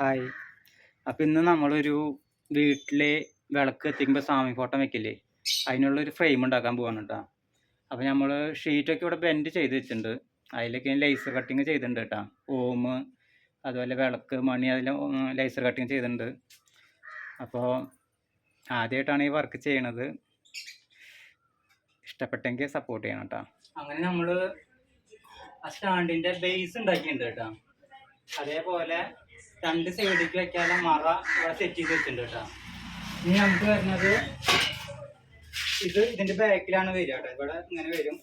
Hi. അപ്പം ഇന്ന് നമ്മളൊരു വീട്ടിലെ വിളക്ക് എത്തിക്കുമ്പോൾ സാമി ഫോട്ടോ വെക്കില്ലേ? അതിനുള്ള ഒരു ഫ്രെയിം ഉണ്ടാക്കാൻ പോവാണ് കേട്ടോ നമ്മൾ ഷീറ്റൊക്കെ ഇവിടെ ബെൻഡ് ചെയ്ത് വെച്ചിട്ടുണ്ട്. അതിലൊക്കെ ലേസർ കട്ടിങ് ചെയ്തിട്ടുണ്ട് കേട്ടോ ഓം അതുപോലെ വിളക്ക് മണി അതിൽ ലേസർ കട്ടിങ് ചെയ്തിട്ടുണ്ട്. അപ്പോൾ ആദ്യമായിട്ടാണ് ഈ വർക്ക് ചെയ്യണത്. ഇഷ്ടപ്പെട്ടെങ്കിൽ സപ്പോർട്ട് ചെയ്യണം കേട്ടോ അങ്ങനെ നമ്മൾ ആ സ്റ്റാൻഡിന്റെ ബേസ് ഉണ്ടാക്കിയിട്ടുണ്ട് കേട്ടോ അതേപോലെ രണ്ട് സൈഡിലേക്ക് വെക്കാനുള്ള മറ ഇവിടെ സെറ്റ് ചെയ്ത് വെച്ചിട്ടുണ്ട് കേട്ടോ. ഇനി നമുക്ക് വരുന്നത് ഇത് ഇതിന്റെ ബാക്കിലാണ് വരിക കേട്ടോ. ഇവിടെ ഇങ്ങനെ വരും.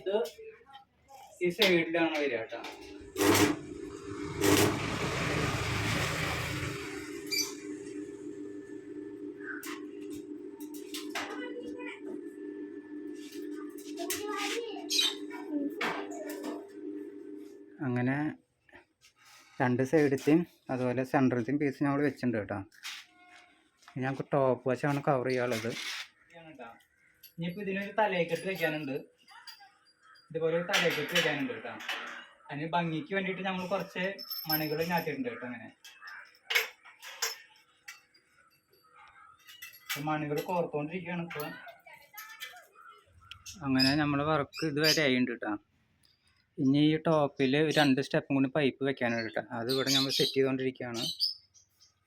ഇത് ഈ സൈഡിലാണ് വരിക കേട്ടോ. അങ്ങനെ രണ്ട് സൈഡത്തെയും അതുപോലെ സെന്ററിലത്തെയും പീസ് നമ്മൾ വെച്ചിട്ടുണ്ട് കേട്ടോ. ഞങ്ങൾക്ക് ടോപ്പ് വശമാണ് കവർ ചെയ്യാനുള്ളത്. ഇനിയിപ്പോൾ ഇതിനൊരു തലയെക്കെട്ട് വെക്കാനുണ്ട്. ഇതുപോലെ ഒരു തലയെക്കെട്ട് വെക്കാനുണ്ട് കേട്ടോ. അതിന് ഭംഗിക്ക് വേണ്ടിയിട്ട് നമ്മൾ കുറച്ച് മണികൾ ഞാറ്റിയിട്ടുണ്ട് കേട്ടോ അങ്ങനെ. മണികൾ കോർത്തോണ്ടിരിക്കുകയാണ് ഇപ്പോൾ അങ്ങനെ നമ്മൾ വർക്ക് ഇതുവരെ ആയിട്ടുണ്ട് കേട്ടോ. ഇനി ഈ ടോപ്പിൽ രണ്ട് സ്റ്റെപ്പും കൂടി പൈപ്പ് കേട്ടോ അത് ഇവിടെ നമ്മൾ സെറ്റ് ചെയ്തുകൊണ്ടിരിക്കുകയാണ്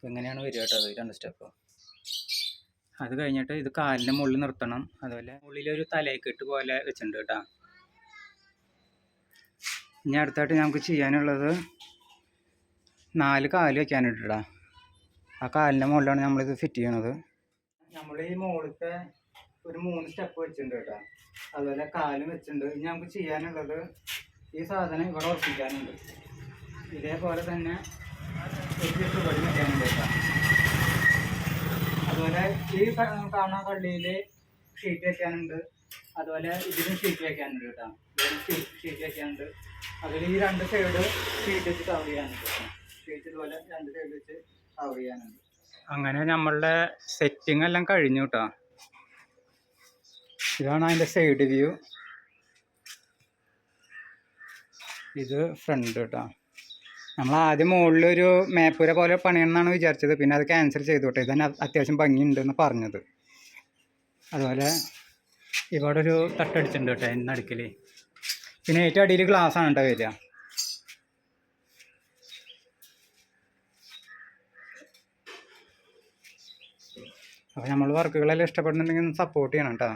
എങ്ങനെയാണ് വരിക കേട്ടോ അത് രണ്ട് സ്റ്റെപ്പ്? അത് കഴിഞ്ഞിട്ട് ഇത് കാലിന്റെ മുകളിൽ നിർത്തണം. അതുപോലെ മുകളിലൊരു തലേക്കെട്ട് പോലെ വെച്ചിട്ടുണ്ട് കേട്ടോ. ഇനി അടുത്തായിട്ട് നമുക്ക് ചെയ്യാനുള്ളത് നാല് കാൽ വെക്കാനായിട്ട്. ആ കാലിന്റെ മുകളിലാണ് നമ്മളിത് ഫിറ്റ് ചെയ്യണത്. നമ്മൾ ഈ മുകളിലത്തെ ഒരു മൂന്ന് സ്റ്റെപ്പ് വെച്ചിട്ടുണ്ട് കേട്ടോ. അതുപോലെ കാലും വെച്ചിട്ടുണ്ട്. ഇനി നമുക്ക് ചെയ്യാനുള്ളത് ഈ സാധനം ഇവിടെ ഉറപ്പിക്കാനുണ്ട്. ഇതേപോലെ തന്നെ ഒരു വെള്ളം വെക്കാനുണ്ട് അതുപോലെ ഈ കാണുന്ന കള്ളിയിൽ ഷീറ്റ് വെക്കാനുണ്ട്. അതുപോലെ ഇതിലും ഷീറ്റ് വെക്കാനുണ്ട് കേട്ടോ. ഷീറ്റ് വെക്കാനുണ്ട്. അതിൽ ഈ രണ്ട് സൈഡ് ഷീറ്റ് വെച്ച് കവർ ചെയ്യാനുണ്ട് ഷീറ്റ് പോലെ രണ്ട് സൈഡ് വെച്ച് കവർ ചെയ്യാനുണ്ട്. അങ്ങനെ നമ്മളുടെ സെറ്റിംഗ് എല്ലാം കഴിഞ്ഞു കേട്ടോ. ഇതാണ് അതിന്റെ സൈഡ് വ്യൂ ഇത് ഫ്രണ്ട് കേട്ടോ. നമ്മൾ ആദ്യം മുകളിൽ ഒരു മേപ്പുര പോലെ പണിയണമെന്നാണ് വിചാരിച്ചത്. പിന്നെ അത് ക്യാൻസൽ ചെയ്തു കേട്ടോ ഇതന്നെ അത്യാവശ്യം ഭംഗിയുണ്ടെന്ന് പറഞ്ഞത്. അതുപോലെ ഇവിടെ ഒരു തട്ടടിച്ചിട്ടുണ്ട് കേട്ടോ എന്റെ അടുക്കൽ പിന്നെ ഏറ്റവും അടിയിൽ ഗ്ലാസ് ആണ് കേട്ടോ വരിക. അപ്പോൾ നമ്മൾ വർക്കുകളെല്ലാം ഇഷ്ടപ്പെടുന്നുണ്ടെങ്കിൽ സപ്പോർട്ട് ചെയ്യണം കേട്ടോ.